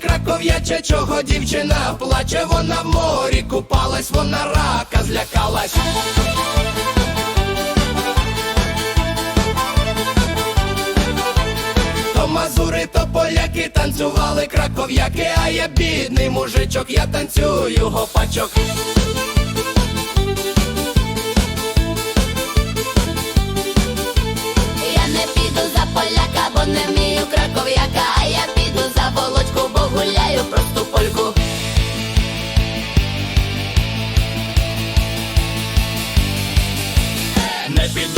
краков'яче, чого дівчина плаче, вона в морі купалась, вона рака злякалась. То мазури, то поляки танцювали краков'яки, а я бідний мужичок, я танцюю гопачок.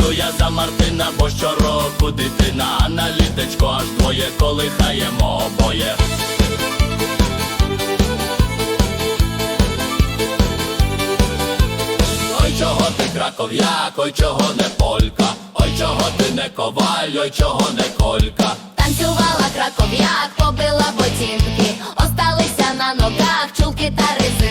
Сумую я за Мартина, бо щороку дитина, а на літечко аж двоє колихаємо обоє. Ой, чого ти краков'як, ой чого не полька, ой чого ти не коваль, ой чого не колька. Танцювала краков'як, побила боцінки, осталися на ногах, чулки та ризи.